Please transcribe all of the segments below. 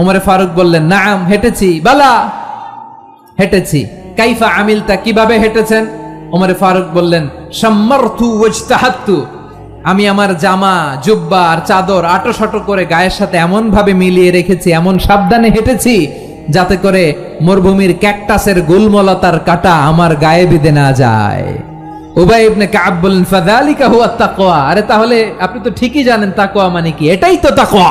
উমরে ফারুক বললেন, নাম, হেঁটেছি। বালা, হেঁটেছি। কাইফা আমিলতা, কীভাবে হেঁটেছেন? উমরে ফারুক বললেন আমি আমার জামা, জুব্বা আর চাদর আটো সাটো করে গায়ের সাথে এমন ভাবে মিলিয়ে রেখেছি, এমন সাবধানে হেঁটেছি যাতে করে মরুভূমির ক্যাকটাসের গুলমলতার কাটা আমার গায়ে বিঁধে না যায়। উবাই ইবনে কাব বললেন, ফাযালিকা হুয়া তাকওয়া। আরে তাহলে আপনি তো ঠিকই জানেন তাকওয়া মানে কি? এটাই তো তাকওয়া।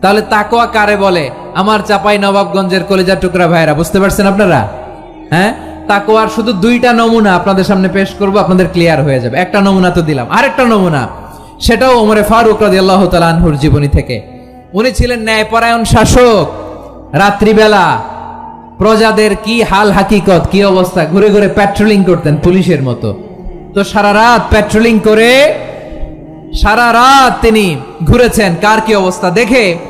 তাহলে তাকওয়া কারে বলে? আমার চাপাই নবাবগঞ্জের কলেজার টুকরা ভাইরা বুঝতে পারছেন আপনারা? হ্যাঁ? তাকওয়ার শুধু দুইটা নমুনা আপনাদের সামনে পেশ করব, আপনাদের ক্লিয়ার হয়ে যাবে। একটা নমুনা তো দিলাম। আরেকটা নমুনা, সেটাও ওমরে ফারুক রাদিয়াল্লাহু তাআলা আনহুর জীবনী থেকে। উনি ছিলেন ন্যায়পরায়ণ শাসক। রাত্রিবেলা প্রজাদের কি হাল হাকিকত, কি অবস্থা? ঘুরে ঘুরে প্যাট্রোলিং করতেন পুলিশের মতো। তো সারা রাত প্যাট্রোলিং করে সারা রাত তিনি ঘুরেছেন। কার কি অবস্থা? দেখে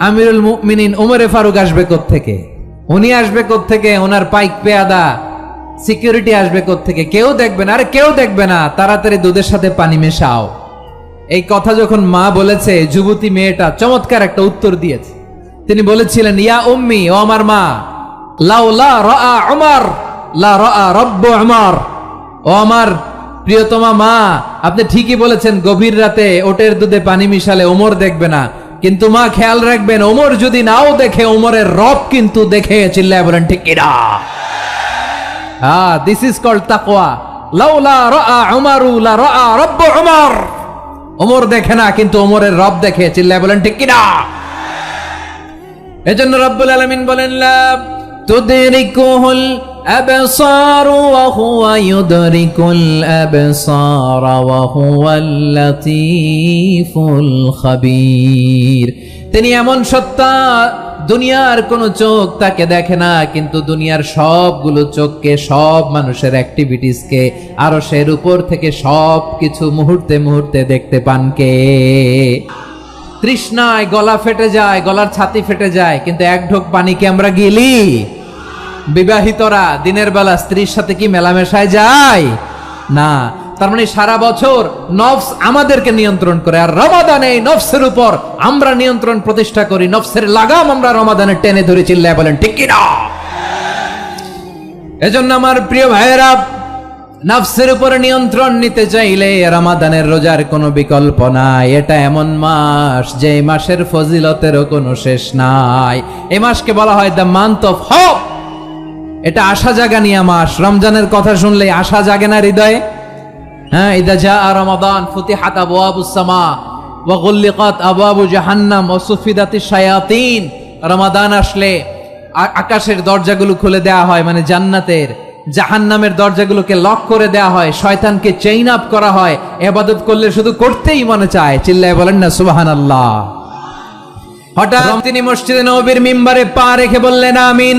আমিরুল মুমিনিন ওমরে ফারুক আসবে থেকে উনি আসবে থেকে ওনার পাইক পেয়াদা সিকিউরিটি আসবে থেকে কেউ দেখবে না। আরে কেউ দেখবে না। তাড়াতাড়ি দুধের সাথে পানি মেশাও। এই কথা যখন মা বলেছে, যুবতী মেয়েটা চমৎকার একটা উত্তর দিয়েছে। তিনি বলেছিলেন, ইয়া উম্মি, ও আমার মা, লাউ লা রাআ উমর, লা রাআ রব্ব উমর। ও আমার প্রিয়তমা মা, আপনি ঠিকই বলেছেন, গভীর রাতে ওটের দুধে পানি মিশালে ওমর দেখবে না। কিন্তু মা, খেয়াল রাখবেন, ওমর যদি নাও দেখে, ওমরের রব কিন্তু দেখে চিল্লায় বলেন, ঠিক কিনা হ্যাঁ দিস ইজ কল্ড তাকওয়া। লাউলা রাআ উমারু, লা রাআ রব্ব উমর। ওমর দেখে না, কিন্তু ওমরের রব দেখে চিল্লায় বলেন, ঠিক কিনা এজন্য রব্বুল আলামিন বলেন লা তুদরিকুহুল হুয়া ইউদরিকুল আবসার ওয়া হুয়াল লাতীফুল খাবীর তিনি এমন সত্তা, দুনিয়ার কোন চোখ তাকে দেখে না, কিন্তু দুনিয়ার সবগুলো চোখকে, সব মানুষের অ্যাক্টিভিটিসকে আরও সের উপর থেকে সব কিছু মুহূর্তে মুহূর্তে দেখতে পান কে? তৃষ্ণায় গলা ফেটে যায়, গলার ছাতি ফেটে যায়, কিন্তু এক ঢোক পানিকে আমরা গেলি। বিবাহিতরা, দিনের বেলা স্ত্রীর সাথে কি মেলামেশায় যায়? না। তার মানে সারা বছর নফস আমাদেরকে নিয়ন্ত্রণ করে, আর রমাদানে নফসের উপর আমরা নিয়ন্ত্রণ প্রতিষ্ঠা করি। নফসের লাগাম আমরা রমাদানে টেনে ধরে চিল্লায় বলেন, ঠিক কিনা এজন্য আমার প্রিয় ভাইয়েরা, নাফসের উপর নিয়ন্ত্রণ নিতে চাইলে রমাদানের রোজার কোনো বিকল্প নাই। এটা এমন মাস যে মাসের ফজিলতেরও কোনো শেষ নাই। এই মাসকে বলা হয় দ্য মান্থ অফ হপ এটা আশা জাগানিয়া মাস। রমজানের কথা শুনলে আশা জাগে না হৃদয়ে? হ্যাঁ ইদা যা রমাদান ফুতিহাত আবওয়াবুস সামা ওয়া গুল্লিকাত আবওয়াবু জাহান্নাম ও সুফিদাতি শায়াতিন। রমাদান আসলে আকাশের দরজাগুলো খুলে দেয়া হয় মানে জান্নাতের। জাহান্নামের দরজাগুলোকে লক করে দেয়া হয় শয়তানকে চেইন আপ করা হয়। এবাদত করলে শুধু করতেই মনে চায়। চিল্লায় বলেন না সুবাহান আল্লাহ হঠাৎ তিনি মসজিদে নবীর মিম্বারে পা রেখে বললেন আমিন।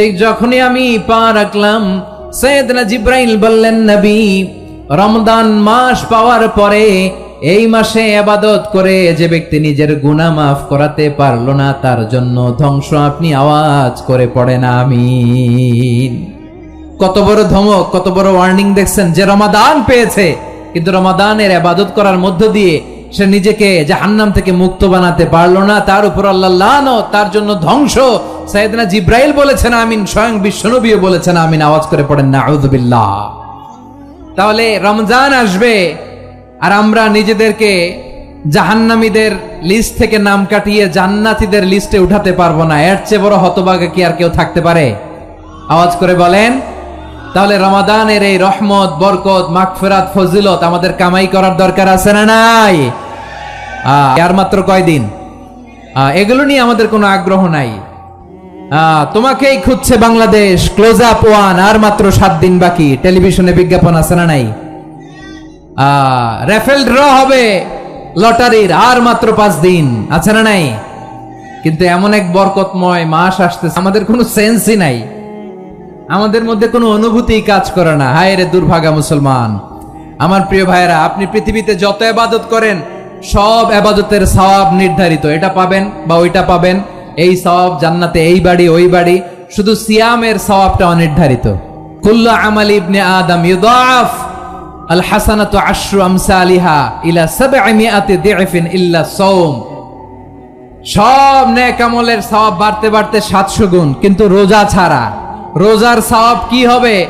ঠিক যখনই আমি পা রাখলাম, সৈয়দনা জিব্রাইল বললেন, নবী রমদান মাস পাওয়ার পরে এই মাসে আবাদত করে যে ব্যক্তি নিজের গুনাহ মাফ করাতে পারল না, তার জন্য ধ্বংস আপনি আওয়াজ করে পড়েন, আমিন। কত বড় ধমক, কত বড় ওয়ার্নিং দেখছেন যে রমাদান পেয়েছে। কিন্তু রমাদানের আবাদত করার মধ্য দিয়ে সে নিজেকে জাহান্নাম থেকে মুক্ত বানাতে পারল না, তার উপর আল্লাহ তার জন্য ধ্বংস সাইয়েদনা জিব্রাইল বলেছেন আমিন, স্বয়ং বিশ্বনবীও বলেছেন আমিন, আওয়াজ করে পড়েন না আউযুবিল্লাহ তাহলে রমজান আসবে আর আমরা নিজেদেরকে জাহান্নামীদের লিস্ট থেকে নাম কাটিয়ে জান্নাতীদের লিস্টে উঠাতে পারব না। এর চেয়ে বড় হতভাগা কি আর কেউ থাকতে পারে? আওয়াজ করে বলেন, তাহলে রমাদানের এই রহমত, বরকত, মাগফিরাত, ফজিলত আমাদের কামাই করার দরকার আছে না নাই? আর মাত্র কয়দিন? এগুলো নিয়ে আমাদের কোনো আগ্রহ নাই। তোমাকেই খুঁজছে বাংলাদেশ। ক্লোজ আপ ওয়ান আর মাত্র সাত দিন বাকি। টেলিভিশনে বিজ্ঞাপন আছে না নাই? রেফেল ড্র হবে লটারির, আর মাত্র পাঁচ দিন। আছে না নাই? কিন্তু এমন এক বরকতময় মাস আসতেছে। আমাদের কোনো সেন্সই নাই। আমাদের মধ্যে কোনো অনুভূতি কাজ করে না। হায় রে দুর্ভাগা মুসলমান। আমার প্রিয় ভাইয়েরা, আপনি পৃথিবীতে যত এবাদত করেন, সব এবাদতের সওয়াব নির্ধারিত। এটা পাবেন বা ওইটা পাবেন। এই সওয়াব জান্নাতে এই বাড়ি, ওই বাড়ি। শুধু সিয়ামের সওয়াবটা অনির্ধারিত। সব বাড়তে বাড়তে সাতশো গুণ, কিন্তু রোজা ছাড়া। রোজার সওয়াব কি হবে?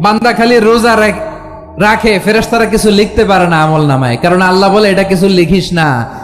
বান্দা খালি রোজা রাখ- ফেরেশতারা কিছু লিখতে পারে না আমল নামায়। কারণ আল্লাহ বলে, এটা কিছু লিখিস না।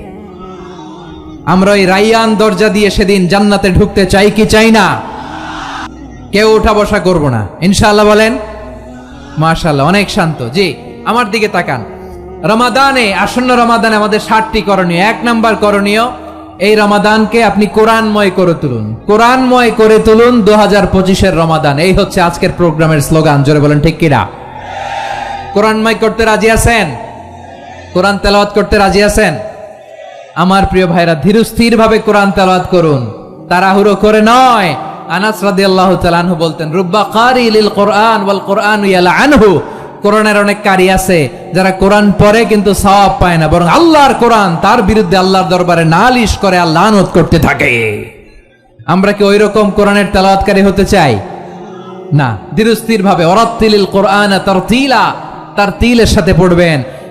আমরা ওই রাইয়ান দরজা দিয়ে সেদিন জান্নাতে ঢুকতে চাই কি চাই না? কেউ উঠা বসা করব না। ইনশাআল্লাহ বলেন, মাশাআল্লাহ, অনেক শান্ত। জি, আমার দিকে তাকান। রমাদানে, আসন্ন রমাদানে আমাদের ষাটটি করণীয়। এক নাম্বার করণীয়, এই রমাদানকে আপনি কোরআনময় করে তুলুন। কোরআনময় করে তুলুন দু হাজার পঁচিশের রমাদান। এই হচ্ছে আজকের প্রোগ্রামের স্লোগান, জোরে বলেন, ঠিক কিনা? কোরআনময় করতে রাজি আছেন? কোরআন তেলাওয়াত করতে রাজি আছেন? আমার প্রিয় ভাইরা ধীরস্থির ভাবে কোরআন তেলাওয়াত করুন। তাড়াহুড়ো করে নয়। আনাস রাদিয়াল্লাহু তাআলা আনহু বলতেন, রুব্বা কারি লিল কোরআন ওয়াল কোরআন ইয়ালা আনহু। কোরআনের অনেক কারি আছে, যারা কোরআন পড়ে কিন্তু সওয়াব পায় না, বরং আল্লাহর কোরআন, তার বিরুদ্ধে আল্লাহর দরবারে নালিশ করে আল্লাহ আনত করতে থাকে। আমরা কি ওইরকম কোরআনের তেলাওয়াতকারী হতে চাই? না। ধীরস্থির ভাবে অরাত্তিলিল কোরআন তারতিলা। তার তিলের সাথে পড়বেন।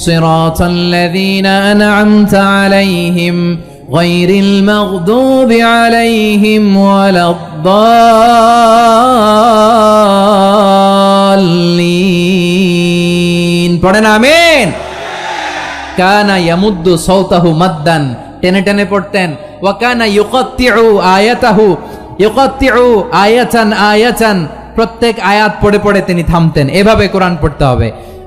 صراط الذين أنعمت عليهم غير المغضوب عليهم ولا الضالين পড়েন আমিন কানা ইয়ামুদ্দু সৌতাহু মাদ্দান টেনে টেনে পড়তেন ওয়া কানা ইউকাত্তিউ আয়াতাহু ইউকাত্তিউ আয়াতান আয়াতান প্রত্যেক আয়াত পড়ে পড়ে তিনি থামতেন এভাবে কোরআন পড়তে হবে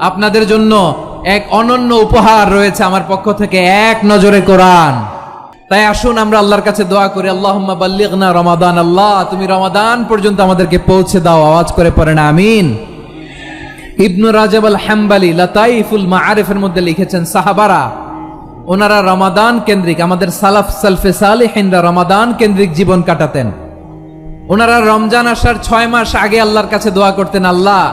আপনাদের জন্য এক অনন্য উপহার রয়েছে আমার পক্ষ থেকে, এক নজরে কোরআন। তাই আসুন আমরা আল্লাহর কাছে দোয়া করি আল্লাহ বাল্লিগনা রমাদান, আল্লাহ, তুমি রমাদান পর্যন্ত আমাদেরকে পৌঁছে দাও। আওয়াজ করে পড়েন, আমিন। ইবনু রাজাব আল হাম্বালি মা মাআরিফের মধ্যে লিখেছেন, সাহাবারা, ওনারা রমাদান কেন্দ্রিক, আমাদের সালাফ সালফে সালিহিনরা রমাদান কেন্দ্রিক জীবন কাটাতেন। ওনারা রমজান আসার ছয় মাস আগে আল্লাহর কাছে দোয়া করতেন, আল্লাহ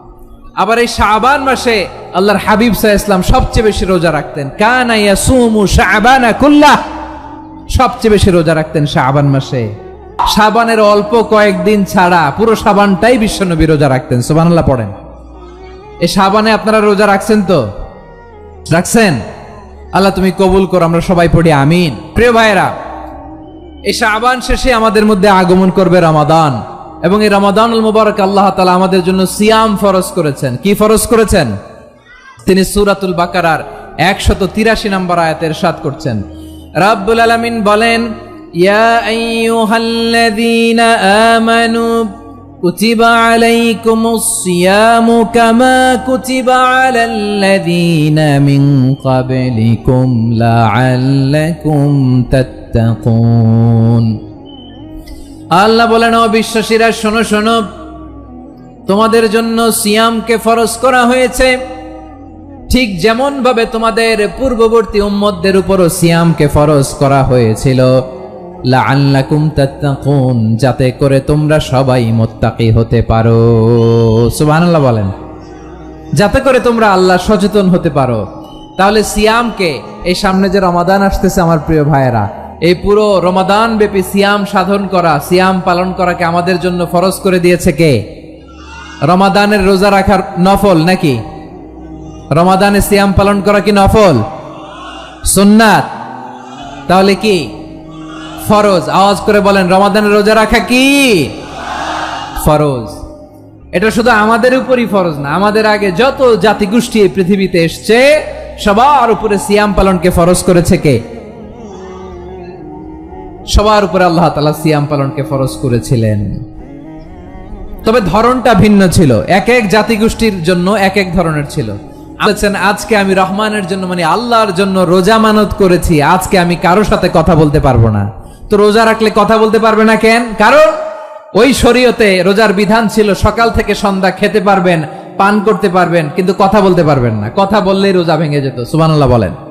আবার এই শাবান মাসে আল্লাহর হাবিব সাহ ইসলাম সবচেয়ে বেশি রোজা রাখতেন। কানা ইয়াসুমু শাবানা কুল্লাহ। সবচেয়ে বেশি রোজা রাখতেন শাবান মাসে। সাবানের অল্প কয়েকদিন ছাড়া পুরো শাবানটাই বিশ্বনবী রোজা রাখতেন। সুবহানাল্লাহ পড়েন। এই সাবানে আপনারা রোজা রাখছেন তো? রাখছেন? আল্লাহ তুমি কবুল করো, আমরা সবাই পড়ি, আমিন। প্রিয় ভাইরা এই সাবান শেষে আমাদের মধ্যে আগমন করবে রমাদান। এবং এই রমাদানুল মুবারক আল্লাহ তালা আমাদের জন্য সিয়াম ফরজ করেছেন কি ফরজ করেছেন তিনি সুরাতুল বাকারার একশত তিরাশি নম্বর আয়াতের সাত করছেন রাব্বুল আলামিন বলেন ইয়া আইয়ুহাল্লাযীনা আমানু كتب عليكم الصيام كما كتب على الذين من قبلكم لعلكم تتقون আল্লাহ বলেন, ও বিশ্বাসীরা, শোনো শোনো। তোমাদের জন্য সিয়ামকে ফরজ করা হয়েছে। ঠিক যেমন ভাবে তোমাদের পূর্ববর্তী উম্মতদের উপরও সিয়ামকে ফরজ করা হয়েছিল। যাতে করে তোমরা সবাই মোত্তাকি হতে পারো। সুবহানাল্লাহ বলেন। যাতে করে তোমরা আল্লাহ সচেতন হতে পারো। তাহলে সিয়ামকে, এই সামনে যে রমাদান আসতেছে, আমার প্রিয় ভাইয়েরা এই পুরো রমাদান ব্যাপী সিয়াম সাধন করা, সিয়াম পালন করাকে আমাদের জন্য ফরজ করে দিয়েছে কে? রমাদানের রোজা রাখার নফল নাকি? রমাদানে সিয়াম পালন করা কি নফল? সুন্নাত। তাহলে কি? ফরজ। আওয়াজ করে বলেন, রমাদানের রোজা রাখা কি? ফরজ। এটা শুধু আমাদের উপরই ফরজ না, আমাদের আগে যত জাতিগোষ্ঠী এই পৃথিবীতে এসছে, সবার উপরে সিয়াম পালনকে ফরজ করেছে কে? সবার উপরে আল্লাহ তালা সিয়াম পালনকে ফরজ করেছিলেন। তবে ধরনটা ভিন্ন ছিল। এক এক জাতিগোষ্ঠীর জন্য এক এক ধরনের ছিল। বলেছেন, আজকে আমি রহমানের জন্য মানে আল্লাহর জন্য রোজা মানত করেছি। আজকে আমি কারোর সাথে কথা বলতে পারব না। তো রোজা রাখলে কথা বলতে পারবে না কেন? কারণ ওই শরীয়তে রোজার বিধান ছিল, সকাল থেকে সন্ধ্যা খেতে পারবেন, পান করতে পারবেন, কিন্তু কথা বলতে পারবেন না। কথা বললেই রোজা ভেঙে যেত। সুবহানাল্লাহ বলেন।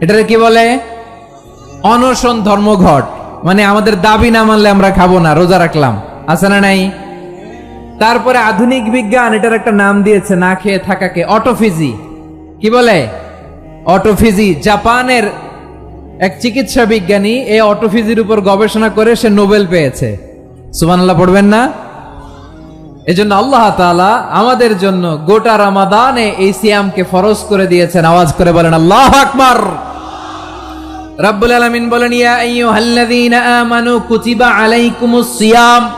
এটারে কি বলে? অনশন ধর্মঘট। মানে আমাদের দাবি না মানলে আমরা খাব না, রোজা রাখলাম। আছে না নাই? তারপরে আধুনিক বিজ্ঞান এটার একটা নাম দিয়েছে, না খেয়ে থাকাকে অটোফিজি। কি বলে? অটোফিজি। জাপানের এক চিকিৎসা বিজ্ঞানী এই অটোফিজির উপর গবেষণা করে সে নোবেল পেয়েছে। সুবহানাল্লাহ, পড়বেন না? এজন্য আল্লাহ তাআলা আমাদের জন্য গোটা রামাদানে এই সিয়ামকে ফরজ করে দিয়েছেন। আওয়াজ করে বলেন, আল্লাহ আকবার! রাব্বুল আলামিন বলেন, ইয়া আইয়ুহাল্লাযীনা আমানু কুতিবা আলাইকুমুস সিয়াম।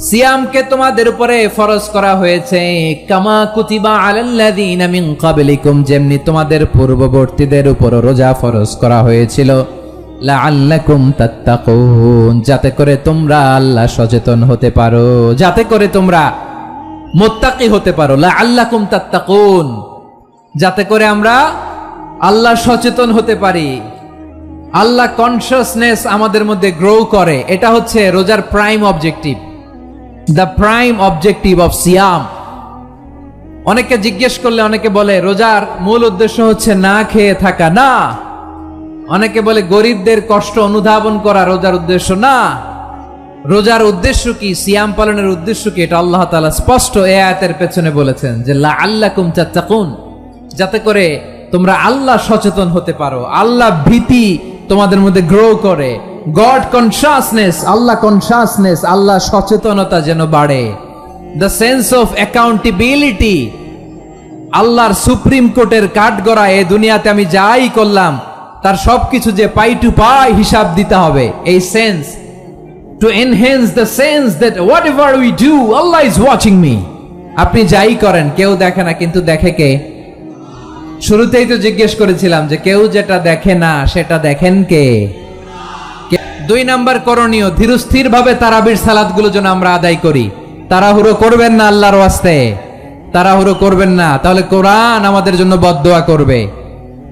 সিয়ামকে তোমাদের উপরে ফরজ করা হয়েছে। কামা কুতিবা আলাল্লাযীনা মিন ক্বাবলিকুম, যেমনি তোমাদের পূর্ববর্তীদের উপর রোজা ফরজ করা হয়েছিল। যাতে করে তোমরা আল্লাহ সচেতন হতে পারো, যাতে করে তোমরা মোত্তাকি হতে পারো আল্লাহ লাআল্লাকুম তাত্তাকুন, যাতে করে আমরা আল্লাহ সচেতন হতে পারি। আল্লাহ কনসিয়াসনেস আমাদের মধ্যে গ্রো করে, এটা হচ্ছে রোজার prime objective the prime objective of সিয়াম অনেকে জিজ্ঞেস করলে, অনেকে বলে, রোজার মূল উদ্দেশ্য হচ্ছে না খেয়ে থাকা, না। অনেকে বলে গরিবদের কষ্ট অনুধাবন করা রোজার উদ্দেশ্য। না, রোজার উদ্দেশ্য কি? সিয়াম পালনের উদ্দেশ্য কি? এটা আল্লাহ তাআলা স্পষ্ট এ আয়াতের পেছনে বলেছেন যে লা আল্লাকুম তাত্তাকুন। যাতে করে তোমরা আল্লাহ সচেতন হতে পারো। আল্লাহ ভীতি তোমাদের মধ্যে গ্রো করে। God consciousness Allah consciousness Allah সচেতনতা যেন বাড়ে। দ্য সেন্স অফ অ্যাকাউন্টেবিলিটি আল্লাহর সুপ্রিম কোর্টের কাঠগড়া এ দুনিয়াতে আমি যাই করলাম তার সবকিছু যে পাই টু পাই হিসাব দিতে হবে। এই sense to enhance the sense that whatever we do Allah is watching me আপনি যাই করেন, কেউ দেখে না, কিন্তু দেখে কে? শুরুতেই তো জিজ্ঞেস করেছিলাম যে কেউ যেটা দেখে না, সেটা দেখেন কে? দুই নাম্বার করণীয় ধীরস্থির ভাবে তারাবির সালাদগুলো যেন আমরা আদায় করি। তাড়াহুড়ো করবেন না আল্লাহর ওয়াস্তে। তাড়াহুড়ো করবেন না। তাহলে কোরআন আমাদের জন্য বদদোয়া করবে।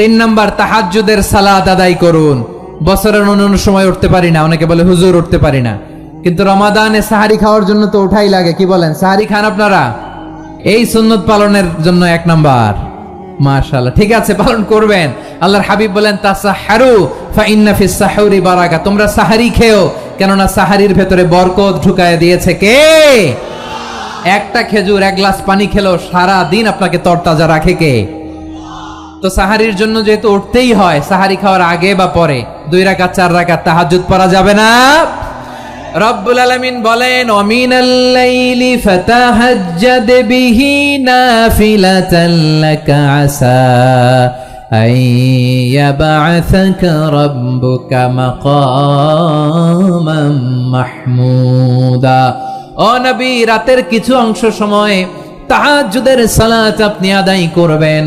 তিন নাম্বার, তাহাজ্জুদের সালাদ আদায় করুন। বছরের অন্য সময় উঠতে পারি না, অনেকে বলে হুজুর উঠতে পারি না। কিন্তু রমাদানে সাহারি খাওয়ার জন্য তো ওঠাই লাগে, কি বলেন? সাহারি খান আপনারা? এই সুন্নত পালনের জন্য এক নাম্বার। মাশাআল্লাহ, ঠিক আছে, পালন করবেন। আল্লাহর হাবিব বলেন তাসাহারু ফা ইন্না ফিস বারাকা। তোমরা সাহারি খেও, কেননা সাহারির ভেতরে বরকত ঢুকায় দিয়েছে কে? একটা খেজুর, এক গ্লাস পানি খেলো সারা দিন আপনাকে তরতাজা রাখে কে? তো সাহারির জন্য যেহেতু উঠতেই হয়, সাহারি খাওয়ার আগে বা পরে, দুই রাকাত, চার রাকাত তাহাজ্জুদ পড়া যাবে না। রব্বুল আলামিন বলেন নবী, রাতের কিছু অংশ সময় তাহাজ্জুদের সালাত আপনি আদায় করবেন।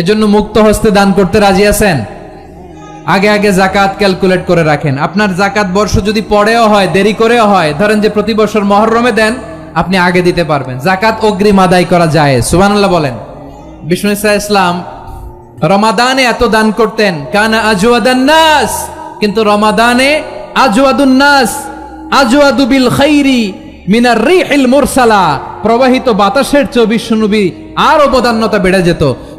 এজন্য মুক্ত হস্তে দান করতে রাজি আছেন? আগে আগে জাকাত ক্যালকুলেট করে রাখেন। আপনার জাকাত বর্ষ যদি পরেও হয়, দেরি করেও হয়, ধরেন যে প্রতি বছর মহরমে দেন, আপনি আগে দিতে পারবেন। জাকাত অগ্রিম আদায় করা যায়। সুবহানাল্লাহ বলেন। বিষ্ণু ইসা ইসলাম, রমাদানে এত দান করতেন, কানা আজওয়াদান নাস, কিন্তু রমাদানে আজওয়াদুন নাস, আজওয়াদু বিল খাইরি মিনার রিহিল মুরসালা, প্রবাহিত বাতাসের চেয়ে বিশ্বনবী আর অবদান্যতা বেড়ে যেত।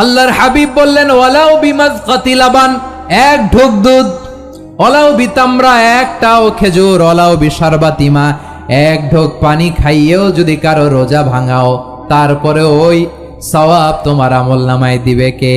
আল্লাহর হাবিব বললেন ওলাও বিমাজ কাতিলাবান এক ঢোক দুধ ওলাও বিতামরা একটাও খেজুর ওলাও বিশারবাতিমা, এক ঢোক পানি খাইয়েও যদি কারও রোজা ভাঙাও, তারপরে ওই সওয়াব তোমার আমল নামায় দিবে কে?